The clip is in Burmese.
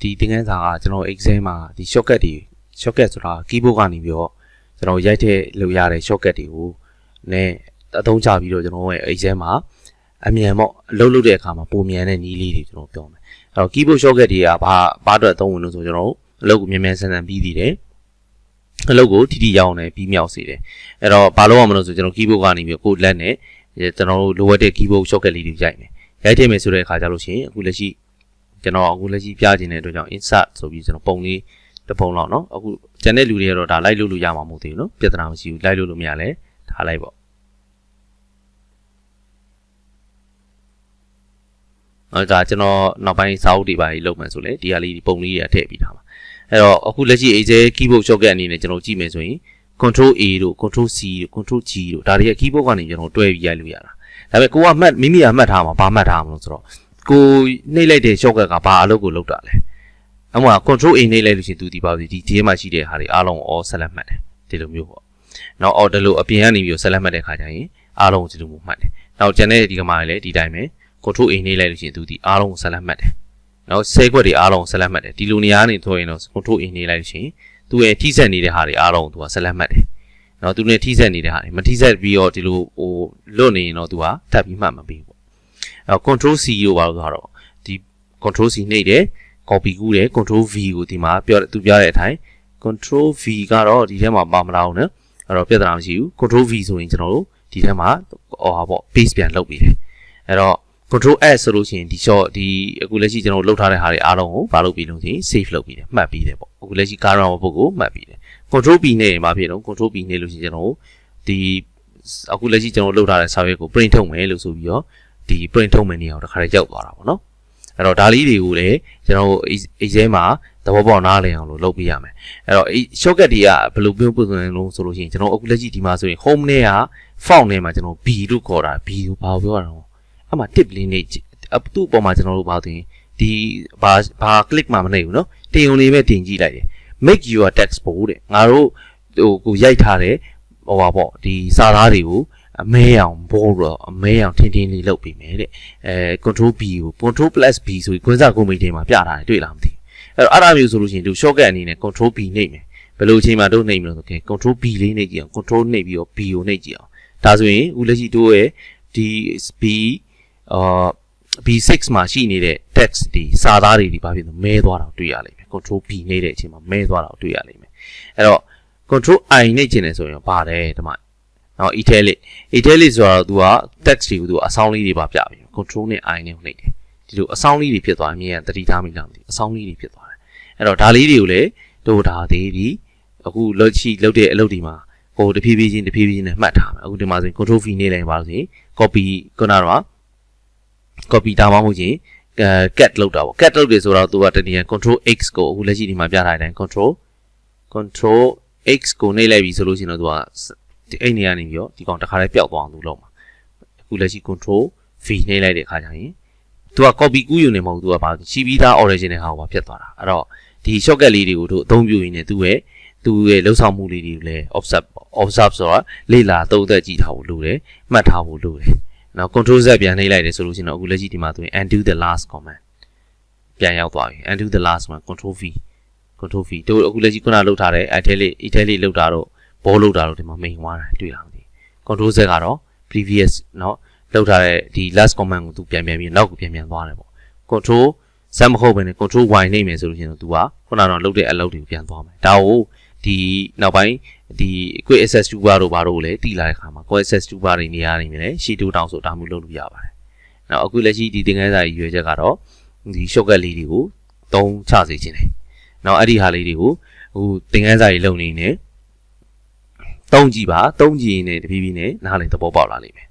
ဒီသင်ခန်းစာကကျွန်တော် exam မှာဒီ shortcut တွေ shortcut ဆိုတာ keyboard ကနေပြီးတော့ကျွန်တော်ရိုက်ထည့်လို့ရတဲ့ shortcut တွေကိုနဲ့အသုံးချပြီးတော့ကျွန်တော်ရဲ့ exam မှာအမြန်ပေါ့အလုပ်လုပ်တဲ့အခါမှာပုံမြန်တဲ့နည်းလေးတွေကျွန်တော်ပြောမယ်အဲ့တော့ keyboard shortcut တွေကဘာဘာအတွက်အသုံးဝင်လို့ဆိုကျွန်တော်တို့အလုပ်ကိုမြန်မြန်ဆန်ဆန်ပြီးသေးတယ်အလုပ်ကိုထိထိရောက်အောင်နဲ့ပြီးမြောက်စေတယ်အဲ့တော့ဘာလို့ရမလို့ဆိုကျွန်တော် keyboard ကနေပြီးကိုယ်လက်နဲ့ကျွန်တော်တို့လိုအပ်တဲ့ keyboard shortcut လေးတွေရိုက်မယ်ရိုက်ထည့်မယ်ဆိုတဲ့အခါကျလို့ရှိရင်အခုလက်ရှိ ကျွန်တော်အခုလက်ရှိပြခြင်းတဲ့အတွက်ကြောင့် insert ဆိုပြီးကျွန်တော်ပုံလေးတစ်ပုံလောက်เนาะအခုကျန်တဲ့လူတွေကတော့ဒါလိုက်လို့လို့ရမှာမဟုတ်သေးဘူးเนาะပြဿနာမရှိဘူးလိုက်လို့လို့မရလဲထားလိုက်ပေါ့အဲဒါကျွန်တော်နောက်ပိုင်းစာအုပ်တွေပါလုပ်မယ်ဆိုလေဒီဟာလေးဒီပုံလေးတွေထည့်ပြီးထားပါအဲ့တော့အခုလက်ရှိ Excel keyboard shortcut အနေနဲ့ကျွန်တော်ကြည့်မယ်ဆိုရင် control A တို့ control C တို့ control G တို့ဒါတွေက keyboard ကနေကျွန်တော်တွဲပြီးရိုက်လို့ရတာဒါပေမဲ့ကိုကမှတ်မိမိကမှတ်ထားမှာဘာမှတ်ထားမှာလို့ဆိုတော့ ကိုနှိပ်လိုက်တဲ့ shortcut ကဘာအလုပ်ကိုလုပ်တာလဲအမှန်က control A နှိပ်လိုက်လို့ရှိရင်သူဒီပါပြီဒီဒီမှာရှိတဲ့ဟာတွေအားလုံးကို all select မှတ်တယ်ဒီလိုမျိုးပေါ့နောက် order လို့အပြင်ကနေပြီး select မှတ်တဲ့ခါကျရင်အားလုံးကိုဒီလိုမျိုးမှတ်တယ်နောက်ကျန်တဲ့ဒီကမှာလည်းဒီတိုင်းပဲ control A နှိပ်လိုက်လို့ရှိရင်သူဒီအားလုံးကို select မှတ်တယ်နောက်ဆဲခွက်တွေအားလုံးကို select မှတ်တယ်ဒီလိုနေရာကနေဆိုရင်တော့ control A နှိပ်လိုက်လို့ရှိရင်သူရဲ့ထိစက်နေတဲ့ဟာတွေအားလုံးကိုသူက select မှတ်တယ်နော်သူနဲ့ထိစက်နေတဲ့ဟာတွေမထိစက်ပြီးတော့ဒီလိုဟိုလွတ်နေရင်တော့သူကထပ်ပြီးမှတ်မပေးဘူးပေါ့ အဲ control C လို့ပါလို့ဆိုတော့ဒီ control C နှိပ်တယ် copy ကူးတယ် control V ကိုဒီမှာပြောသူပြောတဲ့အတိုင်း control V ကတော့ဒီထဲမှာပါမလာဘူးနော်အဲ့တော့ပြဿနာမရှိဘူး control V ဆိုရင်ကျွန်တော်တို့ဒီထဲမှာဟောပေါ့ paste ပြန်လုပ်ပြီးတယ်အဲ့တော့ control S ဆိုလို့ရှိရင်ဒီ short ဒီအခုလက်ရှိကျွန်တော်တို့လုပ်ထားတဲ့ဟာတွေအားလုံးကိုမလုပ်ပြီးလို့ရှိရင် save လုပ်ပြီးတယ်မှတ်ပြီးတယ်ပေါ့အခုလက်ရှိ current output ကိုမှတ်ပြီးတယ် control P နဲ့မှာဖြစ်တော့ control P နဲ့လို့ရှိရင်ကျွန်တော်တို့ဒီအခုလက်ရှိကျွန်တော်လုပ်ထားတဲ့စာရွက်ကို print ထုတ်မယ်လို့ဆိုပြီးတော့ ဒီ print ထုတ်မယ်နေအောင်တခါတည်းရောက်သွားတာပေါ့နော်အဲ့တော့ဒါလေးတွေကိုလည်းကျွန်တော်တို့ exam မှာသဘောပေါက်နားလည်အောင်လို့လုပ်ပေးရမယ်အဲ့တော့ shortcut တွေကဘယ်လိုပြောပုံစံလုံးဆိုလို့ရှိရင်ကျွန်တော်အခုလက်ရှိဒီမှာဆိုရင် home နဲ့က font နဲ့မှာကျွန်တော် B လို့ခေါ်တာ B ကိုဘာပြောရအောင်အဲ့မှာ tip လေးနေအတူအပေါ်မှာကျွန်တော်တို့ဘာသိရင်ဒီဘာဘာ click မှမနေဘူးเนาะတင်ုံလေးပဲတင်ကြည့်လိုက်တယ် make your text bold တဲ့ငါတို့ဟိုကိုရိုက်ထားတဲ့ဟိုပါပေါ့ဒီစာသားတွေကို အမဲအောင် bold တော့အမဲအောင်ထင်းထင်းလေးလုပ်ပြီးမယ်တဲ့အဲ control B ကို control plus B ဆိုပြီးခွန်းစာကွန်မီတင်မှာပြထားတယ်တွေ့လားမသိဘူးအဲ့တော့အဲ့ဒါမျိုးဆိုလို့ရှိရင်သူ shortcut အနေနဲ့ control B နှိပ်မယ်ဘယ်လိုအချိန်မှာတို့နှိပ်မလို့ဆိုရင် control B လေးနှိပ်ကြည့်အောင် control နှိပ်ပြီးတော့ B ကိုနှိပ်ကြည့်အောင်ဒါဆိုရင်ဦးလက်ရှိတို့ရဲ့ဒီ B အာ B6 မှာရှိနေတဲ့ text ဒီစာသားတွေဒီဘာဖြစ်လို့မဲသွားတာတွေ့ရလိမ့်မယ် control B နှိပ်တဲ့အချိန်မှာမဲသွားတာတွေ့ရလိမ့်မယ်အဲ့တော့ control I နှိပ်ချင်တယ်ဆိုရင်ပါတယ်ဒီမှာ နောက် italic italic ဆိုတော့ तू က text တွေကို तू အဆောင်းလေးတွေပါပြပြီ control နဲ့ I နဲ့နှိပ်တယ်ဒီလိုအဆောင်းလေးတွေဖြစ်သွားရင်မြင်ရတတိထားမိလားမသိအဆောင်းလေးတွေဖြစ်သွားတယ်အဲ့တော့ဒါလေးတွေကိုလည်းတို့ဒါသေးဒီအခုလောက်ချီလောက်တဲ့အလုပ်ဒီမှာဟိုတဖြည်းဖြည်းချင်းတဖြည်းဖြည်းချင်းနဲ့မှတ်ထားမယ်အခုဒီမှာဆိုရင် control V နေလိုက်ပါလို့ဆိုရင် copy ခုနကတော့ copy တာမှမဟုတ်ချင်းအဲ cat လောက်တာပေါ့ cat လောက်တယ်ဆိုတော့သူကတနည်း control x ကိုအခုလက်ရှိဒီမှာပြထားတဲ့အတိုင်း control control x ကိုနှိပ်လိုက်ပြီဆိုလို့ရှိရင်တော့သူက ဒီအဲ့နေရာနေပြီးတော့ဒီကောင်တစ်ခါလေးပျောက်သွားအောင်သူလုပ်မှာအခုလက်ရှိ control v နှိပ်လိုက်တဲ့အခါကျရင်သူက copy ကူးယူနေမဟုတ်သူကဘာရှိပြီးသား original ဟာကိုပါဖြစ်သွားတာအဲ့တော့ဒီ shortcut လေးတွေကိုတို့အသုံးပြုရင်းနဲ့သူ့ရဲ့သူ့ရဲ့လှုပ်ဆောင်မှုလေးတွေကိုလည်း observe observe ဆိုတာလေ့လာသုံးသပ်ကြည့်ထားဖို့လိုတယ်မှတ်ထားဖို့လိုတယ်နော် control z ပြန်နှိပ်လိုက်တယ်ဆိုလို့ရှိရင်တော့အခုလက်ရှိဒီမှာဆိုရင် undo the last command ပြန်ရောက်သွားပြီ undo the last one control v control v တို့အခုလက်ရှိခုနလောက်ထားတဲ့ italic italic လောက်တာတော့ ဘောလောက်တာတော့ဒီမှာ main သွားတာတွေ့လားမသိ control z ကတော့ previous เนาะလောက်ထားတဲ့ဒီ last command ကိုသူပြန်ပြန်ပြီးနောက်ကိုပြန်ပြန်သွားတယ်ပေါ့ control z မဟုတ်ဘဲနဲ့ control y နှိပ်မယ်ဆိုလို့ရှိရင်တော့ तू ကခုနကတော့လောက်တဲ့အလုပ်တွေကိုပြန်သွားမယ်ဒါကိုဒီနောက်ပိုင်းဒီ quick access toolbar တို့ဘာတို့လည်းတည်လာတဲ့ခါမှာ quick access toolbar တွေနေရာနေမြဲရှီတိုးတောင်းဆိုဒါမျိုးလုပ်လို့ရပါတယ်။နောက်အခုလက်ရှိဒီသင်ခန်းစာကြီးရွေးချက်ကတော့ဒီ shortcut လေးတွေကိုသုံးချစေခြင်းတယ်။နောက်အဲ့ဒီဟာလေးတွေကိုဟိုသင်ခန်းစာကြီးလုပ်နေနေ သုံးကြည့်ပါသုံးကြည့်ရင်လည်းတဖြည်းဖြည်းနဲ့နားလည်သဘောပေါက်လာလိမ့်မယ်